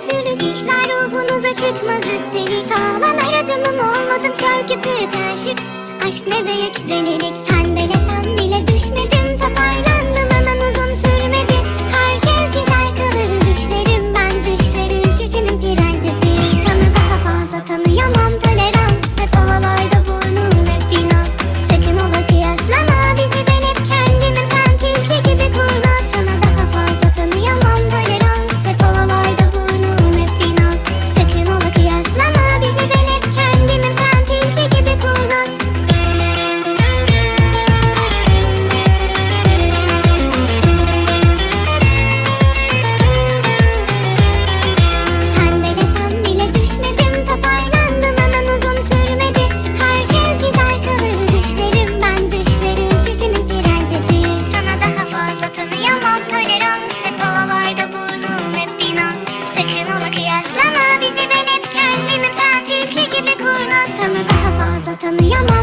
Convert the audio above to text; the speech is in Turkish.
Her türlü dişler ruhunuza çıkmaz üsteli Sağlam her adımım olmadım kör kütük aşık Aşk ne beyek delilik Sendelesem bile. Düşmedim tapar 怎么样呢